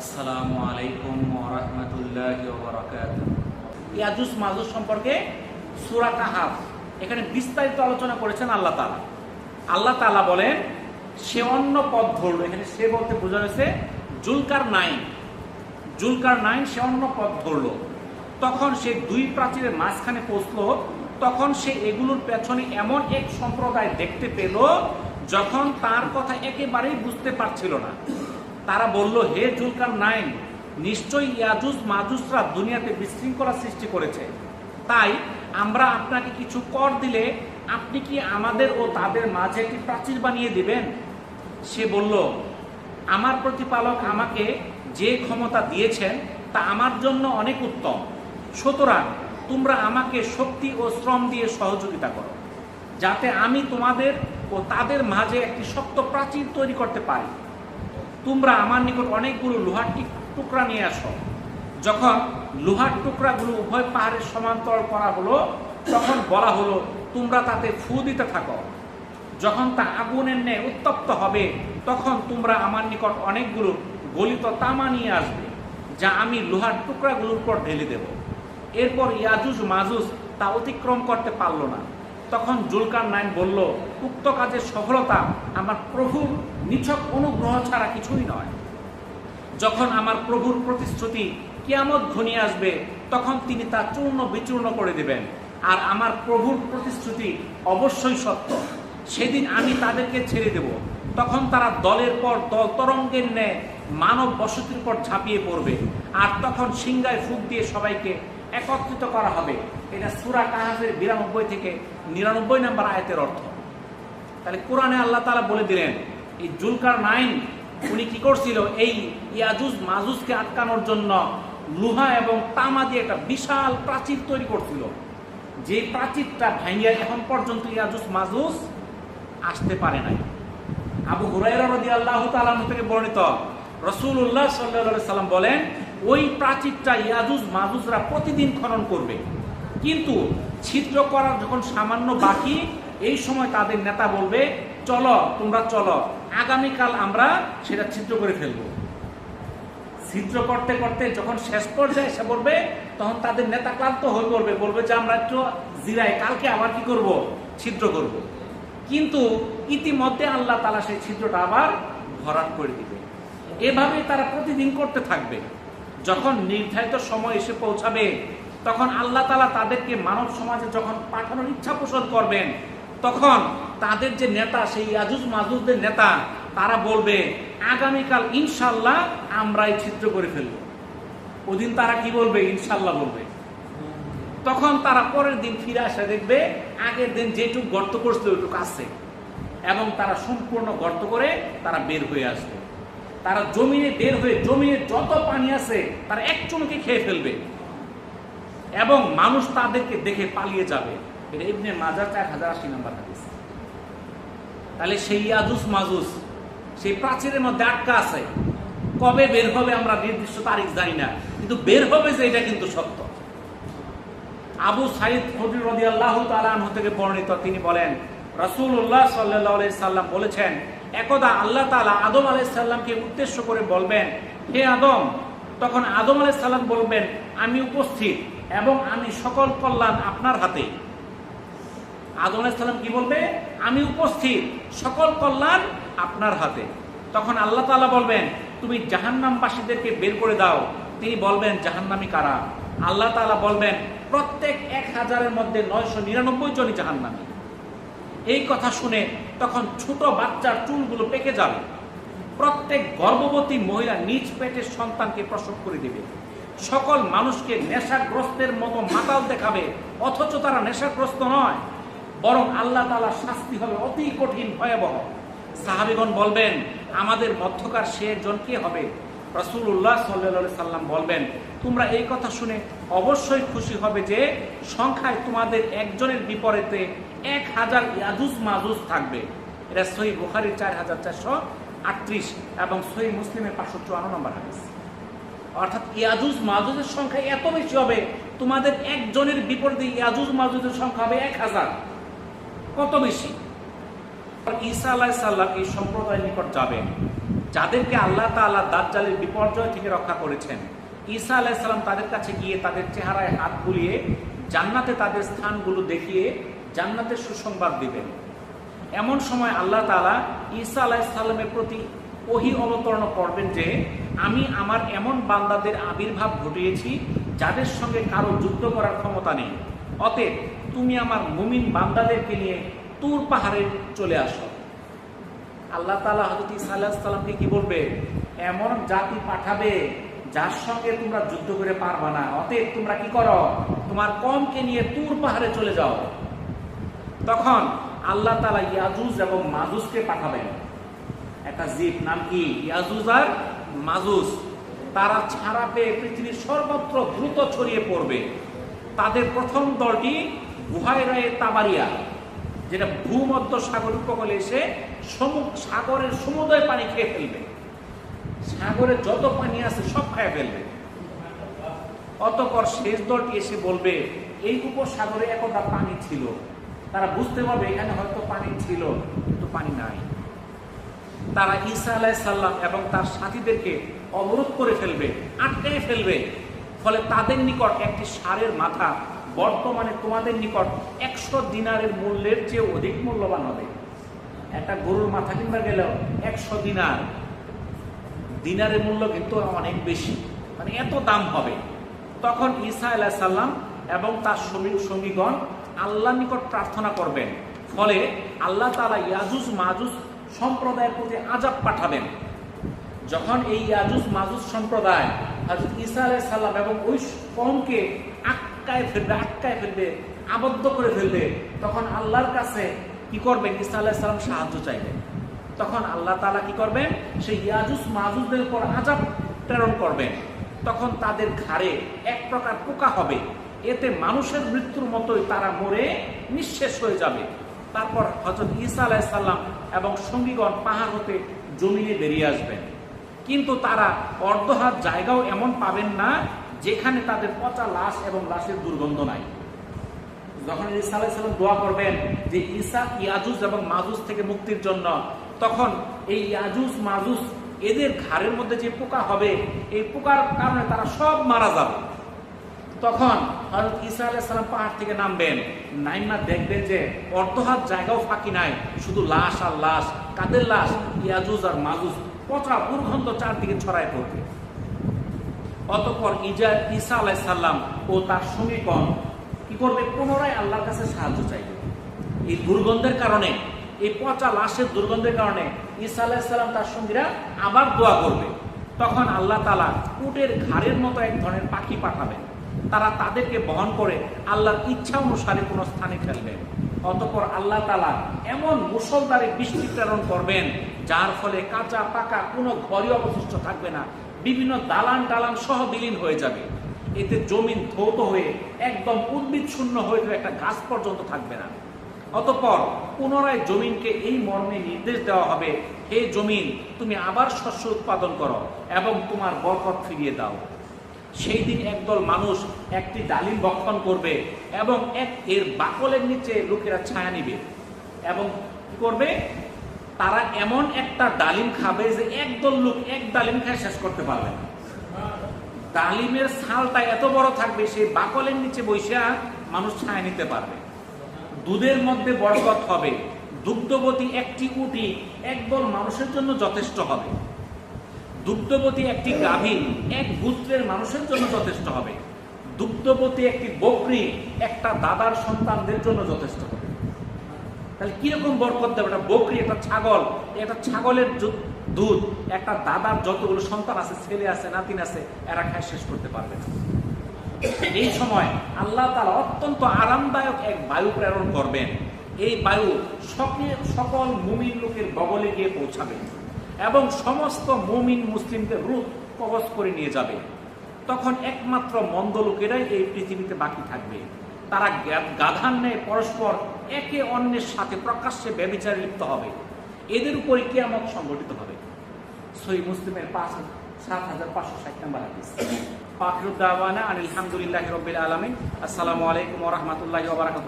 আসসালামু আলাইকুম ওরহমতুল্লাহ বরকাত ইয়াজুস মাজুস সম্পর্কে সুরা কাহাফ, এখানে বিস্তারিত আলোচনা করেছেন আল্লাহ তালা আল্লাহ তালা বলেন, সে অন্য পথ ধরল। এখানে সে বলতে বোঝা হয়েছে জুলকার নাইন। জুলকার নাইন সে অন্য পথ ধরল। তখন সে দুই প্রাচীরের মাঝখানে পৌঁছলো। তখন সে এগুলোর পেছনে এমন এক সম্প্রদায় দেখতে পেল, যখন তার কথা একেবারেই বুঝতে পারছিল না। তারা বলল, হে জুলকার নাইন, নিশ্চয়ই ইয়াজুজ মাজুসরা দুনিয়াতে বিশৃঙ্খলা সৃষ্টি করেছে। তাই আমরা আপনাকে কিছু কর দিলে আপনি কি আমাদের ও তাদের মাঝে একটি প্রাচীর বানিয়ে দিবেন? সে বলল, আমার প্রতিপালক আমাকে যে ক্ষমতা দিয়েছেন, তা আমার জন্য অনেক উত্তম। সুতরাং তোমরা আমাকে শক্তি ও শ্রম দিয়ে সহযোগিতা করো, যাতে আমি তোমাদের ও তাদের মাঝে একটি শক্ত প্রাচীর তৈরি করতে পারি। তোমরা আমার নিকট অনেকগুলো লোহার টিক- টুকরা নিয়ে আসো। যখন লোহার টুকরাগুলো উভয় পাহাড়ের সমান্তরাল করা হলো, তখন বলা হলো, তোমরা তাতে ফু দিতে থাকো। যখন তা আগুনের ন্যায় উত্তপ্ত হবে, তখন তোমরা আমার নিকট অনেকগুলো গলিত তামা নিয়ে আসবে, যা আমি লোহার টুকরাগুলোর উপর ঢেলে দেব। এরপর ইয়াজুজ মাজুজ তা অতিক্রম করতে পারল না। তখন জুলকার নাইন বলল, উক্ত কাজের সফলতা আমার প্রভুর নিছক অনুগ্রহ ছাড়া কিছুই নয়। যখন আমার প্রভুর প্রতিশ্রুতি কিয়ামত ঘনিয়ে আসবে, তখন তিনি তা চূর্ণ বিচূর্ণ করে দেবেন, আর আমার প্রভুর প্রতিশ্রুতি অবশ্যই সত্য। সেদিন আমি তাদেরকে ছেড়ে দেব। তখন তারা দলের পর দল তরঙ্গের ন্যায় মানব বসতির পর ঝাঁপিয়ে পড়বে, আর তখন সিংগায় ফুক দিয়ে সবাইকে একত্রিত করা হবে। এটা সুরা কাহাজের বিরানব্বই থেকে নিরানব্বই নাম্বার আয়তের অর্থ। তাহলে কোরআনে আল্লাহ তালা বলে দিলেন, এই জুলকার নাইন, উনি কি করছিল? এই ইয়াজুজ মাজুজকে আটকানোর জন্য লোহা এবং তামা দিয়ে একটা বিশাল প্রাচীর তৈরি করছিল। যে প্রাচীরটা ভাঙিয়া এখন পর্যন্ত ইয়াজুজ মাজুজ আসতে পারে নাই। আবু হুরাইরা রদি আল্লাহ তালাম থেকে বর্ণিত রসুল্লাহ সাল্লাহ সাল্লাম বলেন ওই প্রাচীরটা ইয়াজুজ, মাজুজরা প্রতিদিন খনন করবে। কিন্তু ছিদ্র করার যখন সামান্য বাকি, এই সময় তাদের নেতা বলবে, চলো, তোমরা চলো, আগামীকাল আমরা সেটা ছিদ্র করে ফেলব। ছিদ্র করতে করতে যখন শেষ পর্যায়ে এসে পড়বে তখন তাদের নেতা ক্লান্ত হয়ে পড়বে বলবে যে, আমরা একটু জিরাই কালকে আবার কি করব? ছিদ্র করব। কিন্তু ইতিমধ্যে আল্লাহ তালা সেই ছিদ্রটা আবার ভরাট করে দিবে। এভাবে তারা প্রতিদিন করতে থাকবে। যখন নির্ধারিত সময় এসে পৌঁছাবে, তখন আল্লাহ তালা তাদেরকে মানব সমাজে যখন পাঠানোর ইচ্ছা পোষণ করবেন, তখন তাদের যে নেতা, সেই আজুজ মাজুজদের নেতা, তারা বলবে, আগামীকাল ইনশাল্লাহ আমরা এই ছিদ্র করে ফেলব। ওদিন তারা কি বলবে? ইনশাল্লাহ বলবে। তখন তারা পরের দিন ফিরে আসে, দেখবে আগের দিন যেটুক গর্ত করছিল ওইটুকু আছে। এবং তারা সম্পূর্ণ গর্ত করে তারা বের হয়ে আসবে। তারা জমিনে বের হয়ে জমিনে যত পানি আছে, তারা এক চুমকে খেয়ে ফেলবে। এবং মানুষ তাদেরকে দেখে পালিয়ে যাবে। এটা ইবনে মাজার চার হাজার আশি নাম্বার হাদিস। তাহলে সেই আজুস মাজুস, সেই প্রাচীরের মধ্যে আটকা আছে। কবে বের হবে আমরা নির্দিষ্ট তারিখ জানি না, কিন্তু বের হবে যে এটা কিন্তু সত্য। আবু সাইদ ফজল রদি আল্লাহ তালাহ থেকে বর্ণিত তিনি বলেন রসুল্লাহ সাল্লাহ সাল্লাম বলেছেন একদা আল্লাহ তালা আদম আলাই সাল্লামকে উদ্দেশ্য করে বলবেন, হে আদম, তখন আদম আলাই সাল্লাম বলবেন, আমি উপস্থিত এবং আমি সকল কল্যাণ আপনার হাতে। আদম আলাইসাল্লাম কি বলবে? আমি উপস্থিত, সকল কল্যাণ আপনার হাতে। তখন আল্লাহ তাআলা বলবেন, তুমি জাহান্নামবাসীদেরকে বের করে দাও। তিনি বলবেন, জাহান্নামী কারা? আল্লাহ তাআলা বলবেন, প্রত্যেক এক হাজারের মধ্যে নয়শো নিরানব্বই জনই জাহান্নামী। এই কথা শুনে তখন ছোট বাচ্চার চুলগুলো পেকে যাবে। প্রত্যেক গর্ভবতী মহিলা নিজ পেটের সন্তানকে প্রসব করে দেবে। সকল মানুষকে নেশাগ্রস্তের মতো মাতাল দেখাবে, অথচ তারা নেশাগ্রস্ত নয়। বরং আল্লাহ তালা শাস্তি হবে অতি কঠিন, ভয়াবহ। সাহাবিগণ বলবেন, আমাদের মধ্যকার সে একজন কে হবে? রসুল্লাহ সাল্লা সাল্লাম বলবেন তোমরা এই কথা শুনে অবশ্যই খুশি হবে যে সংখ্যায় তোমাদের একজনের বিপরীতে এক হাজার ইয়াজুজ মাজুজ থাকবে। এটা সহি বুখারির চার হাজার চারশো আটত্রিশ এবং সহি মুসলিমের পাঁচশো চুয়ান্ন নম্বর হাদিস। অর্থাৎ ইয়াজুজ মাজুজের সংখ্যা এত বেশি হবে, তোমাদের একজনের বিপরীতে ইয়াজুজ মাজুজের সংখ্যা হবে এক হাজার। কত বেশি? ঈসা আলাহ সাল্লাম এই সম্প্রদায়ের নিকট যাবেন, যাদেরকে আল্লাহ তাআলা দাজ্জালের বিপর্যয় থেকে রক্ষা করেছেন। ঈসা আলাইসাল্লাম তাদের কাছে গিয়ে তাদের চেহারায় হাত বুলিয়ে জান্নাতে তাদের স্থানগুলো দেখিয়ে জান্নাতের সুসংবাদ দিবেন। এমন সময় আল্লাহ তাআলা ঈসা আলাইসাল্লামের প্রতি ওহি অবতরণ করবেন যে, আমি আমার এমন বান্দাদের আবির্ভাব ঘটিয়েছি যাদের সঙ্গে কারও যুদ্ধ করার ক্ষমতা নেই। অতএব তুমি আমার মুমিন বান্দাদেরকে নিয়ে তুর পাহাড়ে চলে আসো। আল্লাহ তালা হজরত ইসা আলাহিসাল্লামকে কি বলবে? এমন জাতি পাঠাবে যার সঙ্গে তোমরা যুদ্ধ করে পারবা না, অতএব তোমরা কি করো? তোমার কমকে নিয়ে তুর পাহাড়ে চলে যাও। তখন আল্লাহ তালা ইয়াজুজ এবং মাজুজকে পাঠাবেন। একটা জীব নাম কি? ইয়াজুজ আর মাজুজ। তারা ছাড়া পেয়ে পৃথিবীর সর্বত্র দ্রুত ছড়িয়ে পড়বে। তাদের প্রথম দলটি গুহায়রায়ে তাবারিয়া, যেটা ভূমধ্য সাগর উপকূলে এসে সাগরের সমুদয় পানি খেয়ে ফেলবে। সাগরে যত পানি আছে সব খেয়ে ফেলবে। অতপর শেষ দলটি এসে বলবে, এই উপসাগরে একদা পানি ছিল। তারা বুঝতে পারবে, এখানে হয়তো পানি ছিল, কিন্তু পানি নাই। তারা ঈসা আলাহ সাল্লাম এবং তার সাথীদেরকে অবরোধ করে ফেলবে, আটকে ফেলবে। ফলে তাদের নিকট একটি সারের মাথা, বর্তমানে তোমাদের নিকট একশো দিনারের মূল্যের চেয়ে অধিক মূল্যবান হবে। একটা গরুর মাথা কিনবা গেলেও একশো দিনার। দিনারের মূল্য কিন্তু অনেক বেশি। মানে এত দাম হবে। তখন ঈসা আলাহ সাল্লাম এবং তার সঙ্গী সঙ্গীগণ আল্লাহ নিকট প্রার্থনা করবেন। ফলে আল্লাহ তালা ইয়াজুজ মাজুজ সম্প্রদায়ের প্রতি আজাব পাঠাবেন। যখন এই ইয়াজুজ মাজুজ সম্প্রদায় হজরত ঈসা আলাহ সাল্লাম এবং ওই কমকে আটকায় ফেলবে আটকায় ফেলবে, আবদ্ধ করে ফেলবে, তখন আল্লাহর কাছে কি করবেন? ঈসা আলাহ সাল্লাম সাহায্য চাইবেন। তখন আল্লাহ তাআলা কি করবেন? সেই ইয়াজুজ মাজুজদের উপর আজাব প্রেরণ করবেন। তখন তাদের ঘাড়ে এক প্রকার পোকা হবে। এতে মানুষের মৃত্যুর মতোই তারা মরে নিঃশেষ হয়ে যাবে। তারপর হজরত ঈসা আলাইসাল্লাম এবং সঙ্গীগণ পাহাড় হতে জমিনে বেরিয়ে আসবেন। কিন্তু তারা অর্ধহাত জায়গাও এমন পাবেন না, যেখানে তাদের পচা লাশ এবং লাশের দুর্গন্ধ নাই। যখন ঈসা আলাইসাল্লাম দোয়া করবেন যে ঈসা ইয়াজুজ এবং মাজুজ থেকে মুক্তির জন্য তখন এই ইয়াজুজ মাজুজ এদের ঘাড়ের মধ্যে যে পোকা হবে, এই পোকার কারণে তারা সব মারা যাবে। তখন হজরত ঈসা আলাইসাল্লাম পাহাড় থেকে নামবেন। নাইমা দেখবেন যে অর্ধহাত জায়গাও ফাঁকি নাই, শুধু লাশ আর লাশ, কাদের লাশ? ইয়াজুজ আর মাজুজ পচা দুর্গন্ধ চারদিকে ছড়ায় পড়বে। অতঃপর ইজা ঈসা আলাইসাল্লাম ও তার সঙ্গীগণ কি করবে? পুনরায় আল্লাহর কাছে সাহায্য চাইবে। এই দুর্গন্ধের কারণে এই পচা লাশের দুর্গন্ধের কারণে ঈসা আলাহিসাল্লাম তার সঙ্গীরা আবার দোয়া করবে। তখন আল্লাহ তালা উটের ঘাড়ের মতো এক ধরনের পাখি পাঠাবেন তারা তাদেরকে বহন করে আল্লাহর ইচ্ছা অনুসারে কোনো স্থানে ফেলবেন অতপর আল্লাহ তালা এমন মুসলদারে বৃষ্টি প্রেরণ করবেন, যার ফলে কাঁচা পাকা কোনো ঘরই অবশিষ্ট থাকবে না। বিভিন্ন দালান টালান সহ বিলীন হয়ে যাবে। এতে জমিন ধৌত হয়ে একদম উদ্ভিদ শূন্য হয়ে একটা গাছ পর্যন্ত থাকবে না। অতপর পুনরায় জমিনকে এই মর্মে নির্দেশ দেওয়া হবে, হে জমিন, তুমি আবার শস্য উৎপাদন করো এবং তোমার বরকত ফিরিয়ে দাও। সেই দিন একদল মানুষ একটি ডালিম বক্ষণ করবে এবং এক এর বাকলের নিচে লোকেরা ছায়া নিবে। এবং কি করবে? তারা এমন একটা ডালিম খাবে যে একদল লোক এক ডালিম খায় শেষ করতে পারবে ডালিমের ছালটা এত বড় থাকবে, সেই বাকলের নিচে বৈশা মানুষ ছায়া নিতে পারবে। দুধের মধ্যে বরকত হবে। দুগ্ধবতী একটি উটি একদল মানুষের জন্য যথেষ্ট হবে। দুগ্ধবতী একটি গাভী এক পুত্রের মানুষের জন্য যথেষ্ট হবে। দুগ্ধবতী একটি বকরি একটা দাদার সন্তানদের জন্য যথেষ্ট হবে। তাহলে কীরকম বরকত দেবে? একটা বকরি, একটা ছাগল, একটা ছাগলের দুধ, একটা দাদার যতগুলো সন্তান আছে, ছেলে আছে নাতিন আছে, এরা খায় শেষ করতে পারবে না। এই সময় আল্লাহ তালা অত্যন্ত আরামদায়ক এক বায়ু প্রেরণ করবেন। এই বায়ু সকল সকল মুমিন লোকের বগলে গিয়ে পৌঁছাবে এবং সমস্ত মুমিন মুসলিমদের রূপ কবচ করে নিয়ে যাবে। তখন একমাত্র মন্দ লোকেরাই এই পৃথিবীতে বাকি থাকবে। তারা গা- গাধার ন্যায় পরস্পর একে অন্যের সাথে প্রকাশ্যে ব্যবিচারে লিপ্ত হবে। এদের উপরে কিয়ামত সংগঠিত হবে। সই মুসলিমের পাঁচ সাত হাজার পাঁচশো ষাট নম্বর পাখিরুদ্দাওয়ানা আনিল হামদুলিল্লাহ রবিল আলমিন। আসসালামু আলাইকুম রহমতুল্লাহ বারাকাত